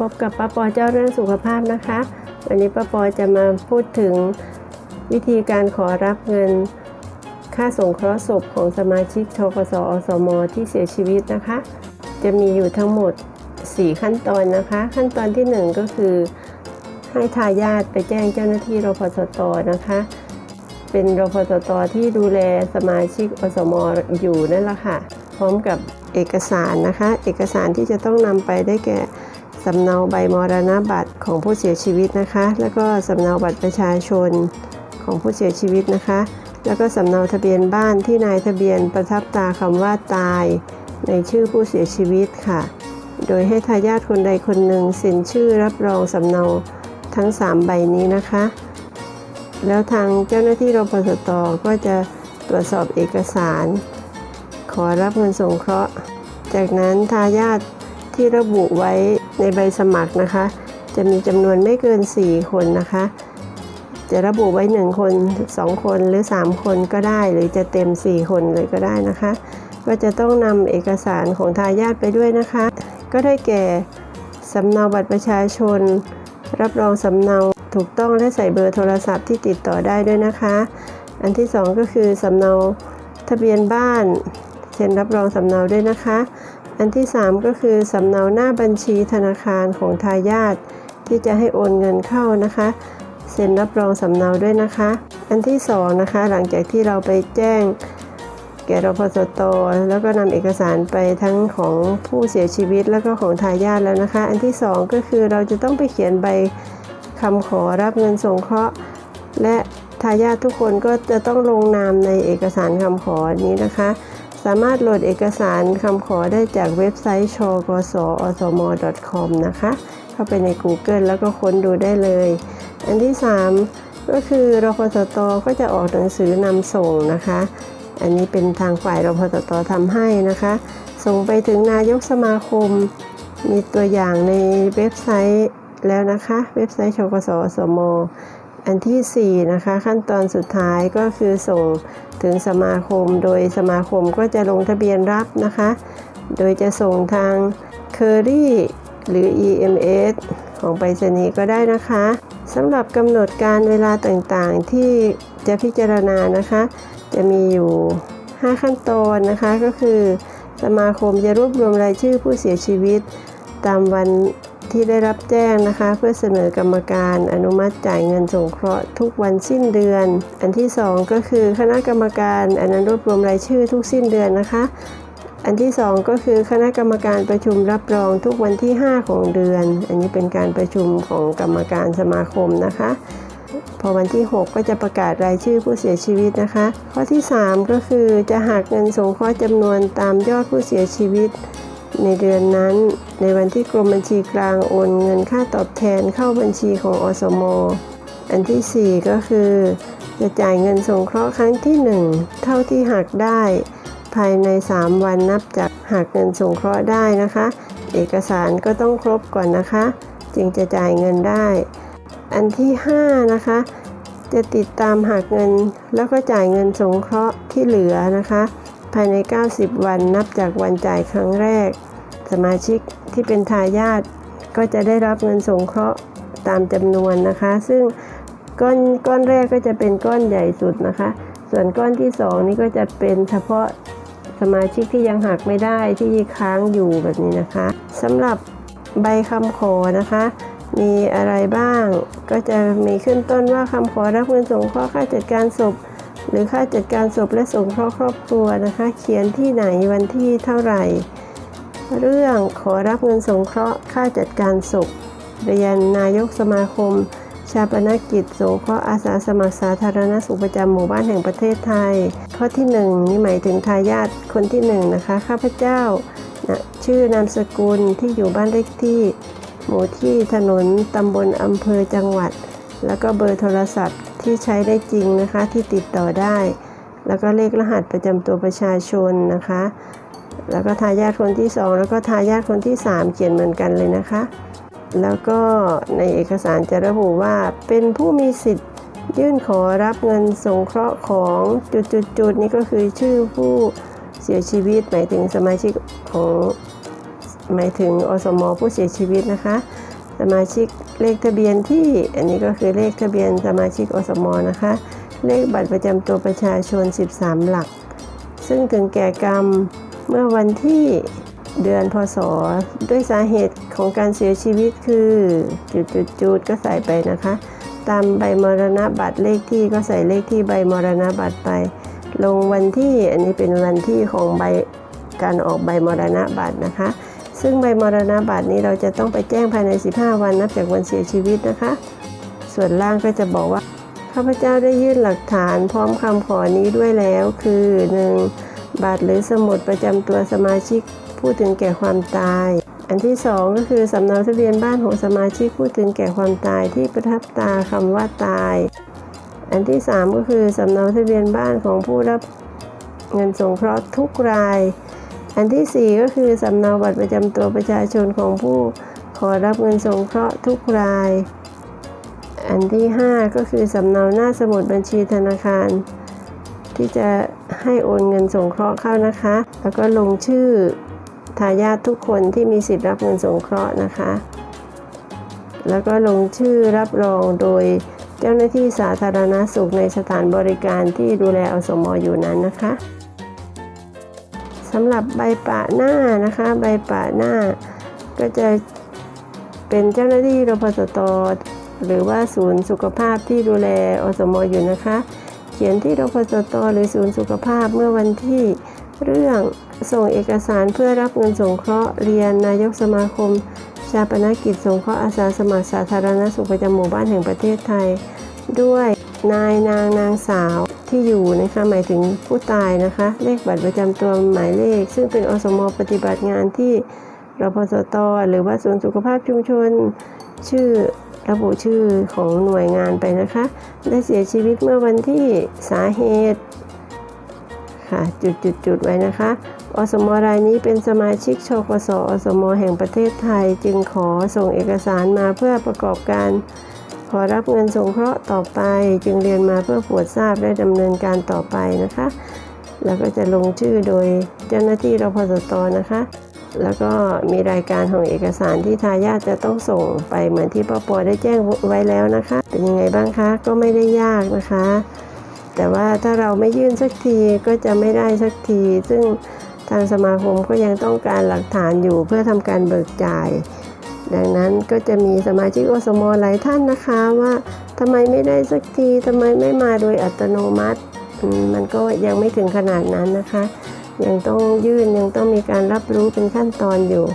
พบกับป้าปอเจ้าเรื่องสุขภาพนะคะ วันนี้ป้าปอจะมาพูดถึงวิธีการขอรับเงินค่าสงเคราะห์ศพของสมาชิกทกสอสม ที่เสียชีวิตนะคะ จะมีอยู่ทั้งหมด 4 ขั้นตอนนะคะ ขั้นตอนที่ 1 ก็คือ ให้ทายาทไปแจ้งเจ้าหน้าที่รพสตนะคะ เป็นรพสตที่ดูแลสมาชิกอสมอยู่นั่นแหละค่ะ พร้อมกับเอกสารนะคะ เอกสารที่จะต้องนำไปได้แก่ สำเนาใบมรณบัตรของผู้เสียชีวิตนะคะ แล้วก็สำเนาบัตรประชาชนของผู้เสียชีวิตนะคะ แล้วก็สำเนาทะเบียนบ้านที่นายทะเบียนประทับตาคำว่าตาย ในชื่อผู้เสียชีวิตค่ะ โดยให้ทายาทคนใดคนหนึ่งเซ็นชื่อรับรองสำเนาทั้ง 3 ใบนี้นะคะ แล้วทางเจ้าหน้าที่รพสตก็จะตรวจสอบเอกสาร ขอรับเงินสงเคราะห์ จากนั้นทายาท ที่ระบุไว้ในใบสมัครนะคะ จะมีจำนวนไม่เกิน 4 คนนะคะ จะระบุไว้ 1 คน 2 คนหรือ 3 คนก็ได้ หรือจะเต็ม 4 คนเลยก็ได้นะคะ ก็จะต้องนำเอกสารของทายาทไปด้วยนะคะ ก็ได้แก่สำเนาบัตรประชาชน รับรองสำเนาถูกต้องและใส่เบอร์โทรศัพท์ที่ติดต่อได้ด้วยนะคะ อันที่ 2 ก็คือสำเนาทะเบียนบ้านเซ็นรับรองสำเนาด้วยนะคะ อันที่ 3 ก็คือสำเนาหน้าบัญชีธนาคารของทายาทที่จะให้โอนเงินเข้านะคะเซ็นรับรองสำเนาด้วยนะคะ อันที่ 2 นะคะ หลังจากที่เราไปแจ้งแก่รพสตแล้วก็นำเอกสารไปทั้งของผู้เสียชีวิตแล้วก็ของทายาทแล้วนะคะ อันที่ 2 ก็คือเราจะต้องไปเขียนใบคำขอรับเงินสงเคราะห์ และทายาททุกคนก็จะต้องลงนามในเอกสารคำขอนี้นะคะ สามารถโหลดเอกสารคำขอได้จากเว็บไซต์ชกสอสม .com นะคะ เข้าไปใน Google แล้วก็ค้นดูได้เลย อันที่ 3 ก็คือรพสตก็จะออกหนังสือนำส่งนะคะ อันนี้เป็นทางฝ่ายรพสตทำให้นะคะ ส่งไปถึงนายกสมาคม มีตัวอย่างในเว็บไซต์แล้วนะคะ เว็บไซต์ชกสอสม อันทีสี่ 4 นะคะ ขั้นตอนสุดท้ายก็คือส่งถึงสมาคม โดยสมาคมก็จะลงทะเบียนรับนะคะ โดยจะส่งทางเคอรี่หรือ EMS ของไปรษณีย์ก็ได้นะคะสำหรับกำหนดการเวลาต่างๆ ที่จะพิจารณานะคะ จะมีอยู่ 5 ขั้นตอนนะคะก็คือ สมาคมจะรวบรวมรายชื่อผู้เสียชีวิต ตามวัน ที่ได้รับแจ้งนะคะ เพื่อเสนอกรรมการอนุมัติจ่ายเงินสงเคราะห์ทุกวันสิ้นเดือน อันที่ 2 ก็คือคณะกรรมการอันนั้นรวบรวมรายชื่อทุกสิ้นเดือนนะคะ อันที่ 2 ก็คือคณะกรรมการประชุมรับรองทุกวันที่ 5 ของเดือน อันนี้เป็นการประชุมของกรรมการสมาคมนะคะพอวันที่ 6 ก็จะประกาศรายชื่อผู้เสียชีวิตนะคะ ข้อที่ 3 ก็คือจะหักเงินสงเคราะห์จำนวนตามยอดผู้เสียชีวิต ในเดือนนั้น ในวันที่กรมบัญชีกลางโอนเงินค่าตอบแทนเข้าบัญชีของอสม อันทีสี่ 4 ก็คือ จะจ่ายเงินสงเคราะห์ครั้งที่ 1 เท่าที่หักได้ ภายใน 3 วันนับจากหักเงินสงเคราะห์ได้นะคะ เอกสารก็ต้องครบก่อนนะคะ จึงจะจ่ายเงินได้ อันที่5นะคะจะติดตามหักเงินแล้วก็จ่ายเงินสงเคราะห์ที่เหลือนะคะ ภายใน 90 วันนับจากวันจ่ายครั้งแรก สมาชิกที่เป็นทายาทก็จะได้รับเงินสงเคราะห์ตามจำนวนนะคะ ซึ่งก้อนก้อนแรกก็จะเป็นก้อนใหญ่สุดนะคะ ส่วนก้อนที่ 2 นี่ก็จะเป็นเฉพาะสมาชิกที่ยังหักไม่ได้ที่ค้างอยู่แบบนี้นะคะสำหรับใบคำขอนะคะ มีอะไรบ้าง ก็จะมีขึ้นต้นว่าคำขอรับเงินสงเคราะห์ค่าจัดการศพ หรือค่าจัดการศพและสงเคราะห์ครอบครัวนะคะ เขียนที่ไหนวันที่เท่าไหร่ เรื่องขอรับเงินสงเคราะห์ค่าจัดการศพเรียนนายกสมาคม ชาปนกิจสงเคราะห์อาสาสมัครสาธารณสุขประจำหมู่บ้านแห่งประเทศไทย ข้อที่ 1 นี่หมายถึงทายาทคนที่1นะคะข้าพเจ้านะชื่อนามสกุลที่อยู่บ้านเลขที่หมู่ที่ถนนตำบลอำเภอจังหวัด แล้วก็เบอร์โทรศัพท์ ที่ใช้ได้จริงนะคะที่ติดต่อได้ แล้วก็เลขรหัสประจำตัวประชาชนนะคะ แล้วก็ทายาทคนที่ 2 แล้วก็ทายาทคนที่ 3 เขียนเหมือนกันเลยนะคะ แล้วก็ในเอกสารจะระบุว่าเป็นผู้มีสิทธิ์ยื่นขอรับเงินสงเคราะห์ของจุดๆนี่ก็คือชื่อผู้เสียชีวิต หมายถึงสมาชิกของหมายถึงอสมผู้เสียชีวิตนะคะ สมาชิก เลขทะเบียนที่อันนี้ก็คือเลขทะเบียนสมาชิกอสมนะคะ เลขบัตรประจำตัวประชาชน 13 หลัก ซึ่งถึงแก่กรรมเมื่อวันที่เดือนพศ ด้วยสาเหตุของการเสียชีวิตคือจุดๆก็ใส่ไปนะคะ ตามใบมรณบัตรเลขที่ก็ใส่เลขที่ใบมรณบัตรไป ลงวันที่อันนี้เป็นวันที่ของใบการออกใบมรณบัตรนะคะ ซึ่งใบมรณบัตรนี้เราจะต้องไปแจ้งภายใน 15 วันนับจากวันเสียชีวิตนะคะ ส่วนล่างก็จะบอกว่าข้าพเจ้าได้ยื่นหลักฐานพร้อมคำขอนี้ด้วยแล้ว คือ 1. บัตรหรือสมุดประจำตัวสมาชิกผู้ถึงแก่ความตาย อันที่ 2 ก็คือสำเนาทะเบียนบ้านของสมาชิกผู้ถึงแก่ความตายที่ประทับตาคำว่าตาย อันที่ 3 ก็คือสำเนาทะเบียนบ้านของผู้รับเงินสงเคราะห์ทุกราย อันที่ 4 ก็คือสำเนาบัตรประจำตัวประชาชนของผู้ขอรับเงินสงเคราะห์ทุกราย อันที่ 5 ก็คือสำเนาหน้าสมุดบัญชีธนาคาร ที่จะให้โอนเงินสงเคราะห์เข้านะคะ แล้วก็ลงชื่อทายาททุกคนที่มีสิทธิ์รับเงินสงเคราะห์นะคะ แล้วก็ลงชื่อรับรองโดยเจ้าหน้าที่สาธารณสุขในสถานบริการที่ดูแลอสมอยู่นั้นนะคะ สำหรับใบปะหน้านะคะ ใบปะหน้า ก็จะเป็นเจ้าหน้าที่รพสตหรือว่าศูนย์สุขภาพที่ดูแลอสมอยู่นะคะ เขียนที่รพสตหรือศูนย์สุขภาพเมื่อวันที่เรื่องส่งเอกสารเพื่อรับเงินสงเคราะห์เรียนนายกสมาคม ชาปนกิจสงเคราะห์อาสาสมัครสาธารณสุขประจำหมู่บ้านแห่งประเทศไทย ด้วยนายนางนางสาว ที่อยู่นะคะหมายถึงผู้ตายนะคะ เลขบัตรประจำตัวหมายเลข ซึ่งเป็นอสมปฏิบัติงานที่รพสตหรือว่าศูนย์สุขภาพชุมชน ชื่อระบุชื่อของหน่วยงานไปนะคะ ได้เสียชีวิตเมื่อวันที่สาเหตุค่ะจุดจุดจุดๆไว้นะคะ อสมรายนี้เป็นสมาชิกชกสอสมแห่งประเทศไทย จึงขอส่งเอกสารมาเพื่อประกอบการ ขอรับเงินสงเคราะห์ต่อไปจึงเรียนมาเพื่อปวดทราบและดำเนินการต่อไปนะคะ แล้วก็จะลงชื่อโดยเจ้าหน้าที่รพสตนะคะ แล้วก็มีรายการของเอกสารที่ทายาทจะต้องส่งไปเหมือนที่ป้าปอได้แจ้งไว้แล้วนะคะ เป็นยังไงบ้างคะก็ไม่ได้ยากนะคะ แต่ว่าถ้าเราไม่ยื่นสักทีก็จะไม่ได้สักที ซึ่งทางสมาคมก็ยังต้องการหลักฐานอยู่เพื่อทำการเบิกจ่าย ดังนั้นก็จะมีสมาชิกอสมหลายท่านนะคะว่าทำไมไม่ได้สักทีทำไมไม่มาโดยอัตโนมัติ มันก็ยังไม่ถึงขนาดนั้นนะคะ ยังต้องยื่นยังต้องมีการรับรู้เป็นขั้นตอนอยู่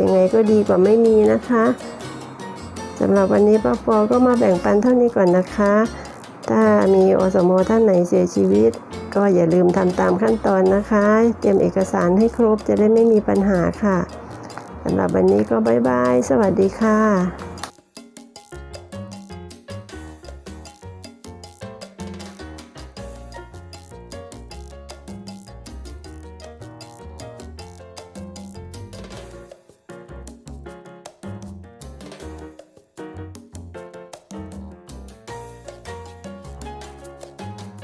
ยังไงก็ดีกว่าไม่มีนะคะสำหรับวันนี้ป้าปอก็มาแบ่งปันเท่านี้ก่อนนะคะ ถ้ามีอสมท่านไหนเสียชีวิต ก็อย่าลืมทำตามขั้นตอนนะคะ เตรียมเอกสารให้ครบจะได้ไม่มีปัญหาค่ะำหรับวันนี้ก็บ๊ายบาย สวัสดีค่ะ